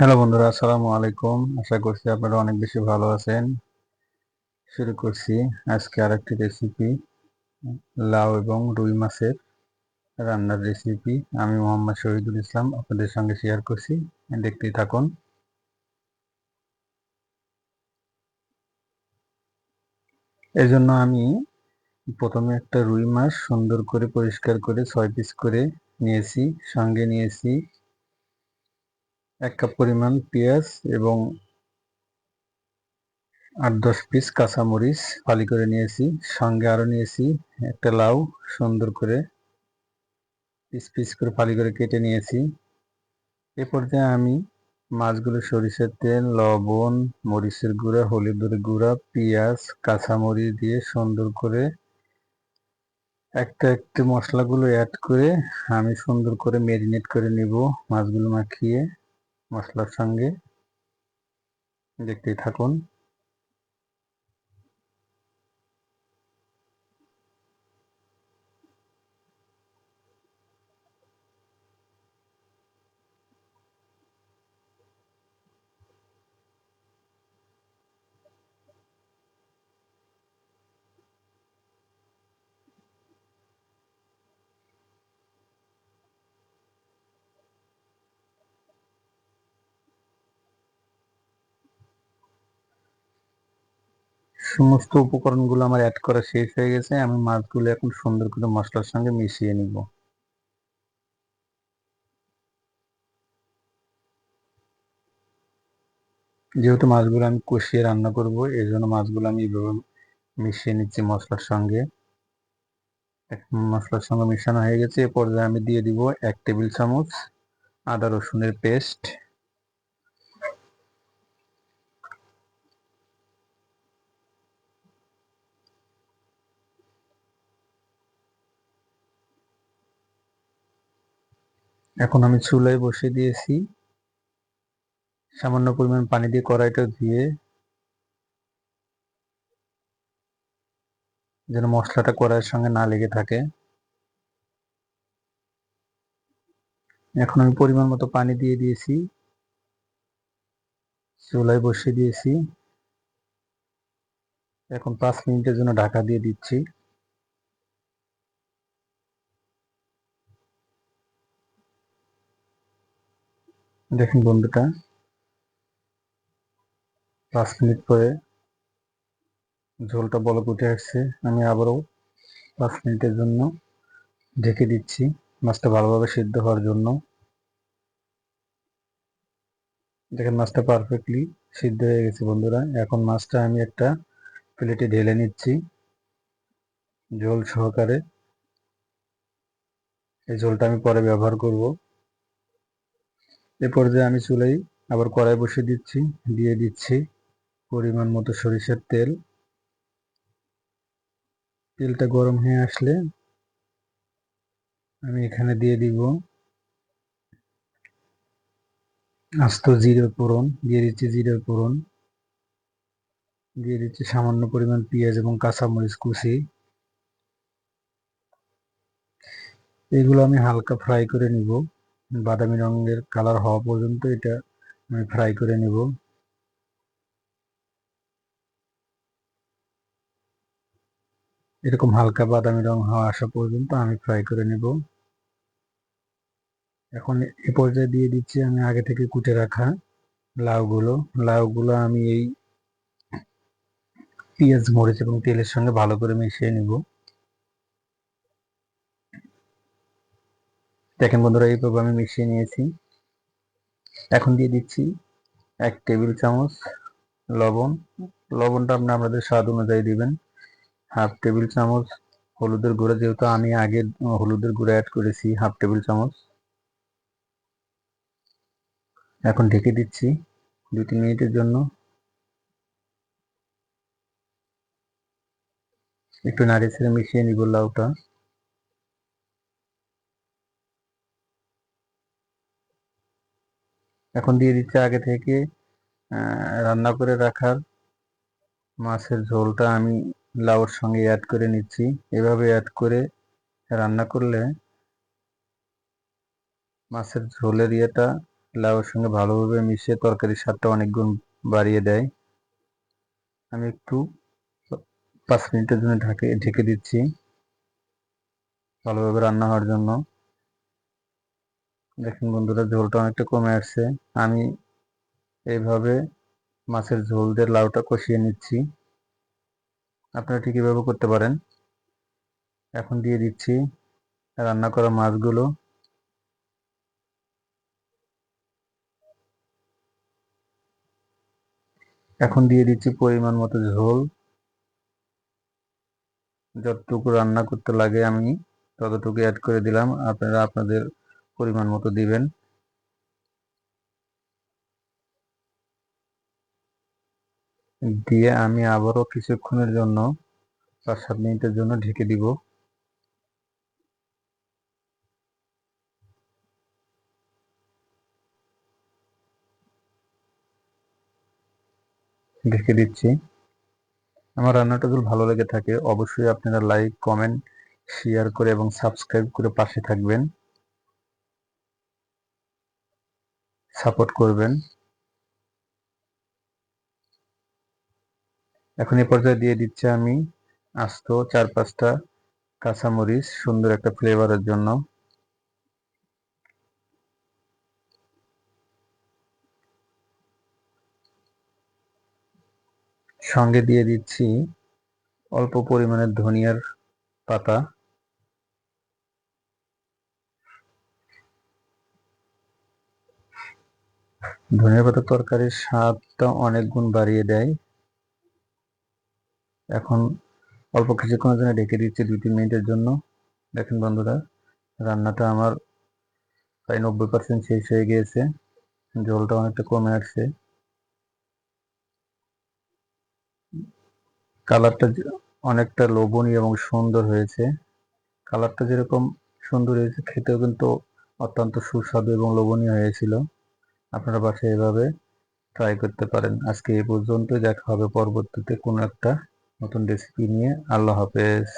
Hello বন্ধুরা, আসসালামু আলাইকুম। আশা করছি আপনারা অনেক বেশি ভালো আছেন। শুরু করছি আজকে আরেকটি রেসিপি লাউ এবং রুই মাছের রান্নার রেসিপি আমি মোহাম্মদ শহীদুল ইসলাম, আপনাদের সঙ্গে শেয়ার করছি। দেখতেই থাকুন। এজন্য আমি প্রথমে একটা রুই মাছ সুন্দর করে পরিষ্কার করে ছয় পিস করে নিয়েছি, সঙ্গে নিয়েছি এক কাপ পরিমাণ পেঁয়াজ এবং আট দশ পিস কাঁচামরিচ ফালি করে নিয়েছি। সঙ্গে আরও নিয়েছি একটা লাউ সুন্দর করে পিস পিস করে ফালি করে কেটে নিয়েছি। এ পর্যায়ে আমি মাছগুলো সরিষার তেল, লবণ, মরিচের গুঁড়া, হলুদের গুঁড়া, পেঁয়াজ, কাঁচামরিচ দিয়ে সুন্দর করে একটা একটি মশলাগুলো অ্যাড করে আমি সুন্দর করে ম্যারিনেট করে নিব মাছগুলো মাখিয়ে। মশলার সঙ্গে দেখতেই থাকুন। সমস্ত উপকরণগুলো আমার অ্যাড করা শেষ হয়ে গেছে, আমি মাছগুলো এখন সুন্দর করে মশলার সঙ্গে মিশিয়ে নিব। যেহেতু মাছগুলো আমি কষিয়ে রান্না করব এই জন্য মাছগুলো আমি এইভাবে মিশিয়ে নিচ্ছি মশলার সঙ্গে। মশলার সঙ্গে মিশানো হয়ে গেছে, এ পর্যায়ে আমি দিয়ে দিব এক টেবিল চামচ আদা রসুনের পেস্ট এখন আমি চুলায় বসিয়ে দিয়েছি। সামান্য পরিমাণ পানি দিয়ে কড়াইটা ধুয়ে যেন মশলাটা কড়াইয়ের সঙ্গে না লেগে থাকে। এখন আমি পরিমাণ মতো পানি দিয়ে দিয়েছি। চুলায় বসিয়ে দিয়েছি। এখন পাঁচ মিনিটের জন্য ঢাকা দিয়ে দিচ্ছি। দেখুন বন্ধুটা। পাঁচ মিনিট পরে ঝোলটা বলক উঠে আসছে। আমি আবারও পাঁচ মিনিটের জন্য ঢেকে দিচ্ছি মাছটা ভালোভাবে সিদ্ধ হওয়ার জন্য। দেখেন মাছটা পারফেক্টলি সিদ্ধ হয়ে গেছে বন্ধুরা। এখন মাছটা আমি একটা প্লেটে ঢেলে নিচ্ছি ঝোল সহকারে। এই ঝোলটা আমি পরে ব্যবহার করব। এ পর্যায়ে আমি চুলাই, আবার কড়াই বসিয়ে দিচ্ছি, দিয়ে দিচ্ছি পরিমাণ মতো সরিষার তেল। তেলটা গরম হয়ে আসলে আমি এখানে দিয়ে দিব আস্ত জিরের পোড়ন দিয়ে দিচ্ছি জিরের পোড়ন দিয়ে দিচ্ছি সামান্য পরিমাণ পেঁয়াজ এবং কাঁচামরিচ কুচি। এগুলো আমি হালকা ফ্রাই করে নিব। বাদামি রঙের কালার হওয়া পর্যন্ত এটা আমি ফ্রাই করে নেব। এরকম হালকা বাদামি রং হওয়া আসা পর্যন্ত আমি ফ্রাই করে নেব। এখন এ পর্যায়ে দিয়ে দিচ্ছি আমি আগে থেকে কুটে রাখা লাউগুলো। লাউগুলো আমি এই পেঁয়াজ, মরিচ এবং তেলের সঙ্গে ভালো করে মিশিয়ে নিব। দেখেন বন্ধুরা এইভাবে আমি মিশিয়ে নিয়েছি। এখন দিয়ে দিচ্ছি এক টেবিল চামচ লবণ। লবণটা আপনি আপনাদের স্বাদ অনুযায়ী দিবেন। হাফ টেবিল চামচ হলুদের গুঁড়া, যেহেতু আমি আগে হলুদের গুঁড়া অ্যাড করেছি হাফ টেবিল চামচ। এখন ঢেকে দিচ্ছি দু তিন মিনিটের জন্য। একটু নাড়ি ছেড়ে মিশিয়ে নিব লাউটা। এখন দিয়ে দিচ্ছে আগে থেকে রান্না করে রাখার। মাছের ঝোলটা আমি লাউর সঙ্গে অ্যাড করে নিচ্ছি। এভাবে অ্যাড করে রান্না করলে মাছের ঝোলের ইয়েটা লাউয়ের সঙ্গে ভালোভাবে মিশিয়ে তরকারির স্বাদটা অনেক গুণ বাড়িয়ে দেয়। আমি একটু পাঁচ মিনিটের জন্য ঢাকে, ঢেকে দিচ্ছি ভালোভাবে রান্না হওয়ার জন্য। দেখুন বন্ধুরা, ঝোলটা অনেকটা কমে আসছে। আমি এইভাবে মাছের ঝোল দিয়ে লাউটা কষিয়ে নিচ্ছি। আপনারা ঠিক এভাবে করতে পারেন। এখন দিয়ে দিচ্ছি রান্না করা মাছগুলো। এখন দিয়ে দিচ্ছি পরিমাণ মতো ঝোল। যতটুকু রান্না করতে লাগে আমি ততটুকু অ্যাড করে দিলাম। আপনারা আপনাদের পরিমাণ মতো দিবেন। দিয়ে আমি আবারও কিছুক্ষণের জন্য, পাঁচ সাত মিনিটের জন্য ঢেকে দিব। ঢেকে দিচ্ছি। আমার রান্নাটা যদি ভালো লেগে থাকে, অবশ্যই আপনারা লাইক, কমেন্ট শেয়ার করে এবং সাবস্ক্রাইব করে পাশে থাকবেন। সাপোর্ট করবেন। এখন এই পর্যায়ে দিয়ে দিচ্ছি আমি আস্ত চার পাঁচটা কাঁচামরিচ, সুন্দর একটা ফ্লেভারের জন্য। সঙ্গে দিয়ে দিচ্ছি অল্প পরিমাণের ধনিয়ার পাতা। ধনিয়া পাতা তরকারির স্বাদটা অনেক গুণ বাড়িয়ে দেয়। এখন অল্প কিছুক্ষণের জন্য ঢেকে দিচ্ছি দুই তিন মিনিটের জন্য। দেখেন বন্ধুরা, রান্নাটা আমার প্রায় নব্বই পার্সেন্ট শেষ হয়ে গিয়েছে। জলটা অনেকটা কমে আসছে। কালারটা অনেকটা লোভনীয় এবং সুন্দর হয়েছে। কালারটা যেরকম সুন্দর হয়েছে, খেতেও কিন্তু অত্যন্ত সুস্বাদু এবং লোভনীয় হয়েছিল। আপনারা বাসায় এভাবে ট্রাই করতে পারেন। আজকে এ পর্যন্ত দেখা হবে পরবর্তীতে কোনো একটা নতুন রেসিপি নিয়ে। আল্লাহ হাফেজ।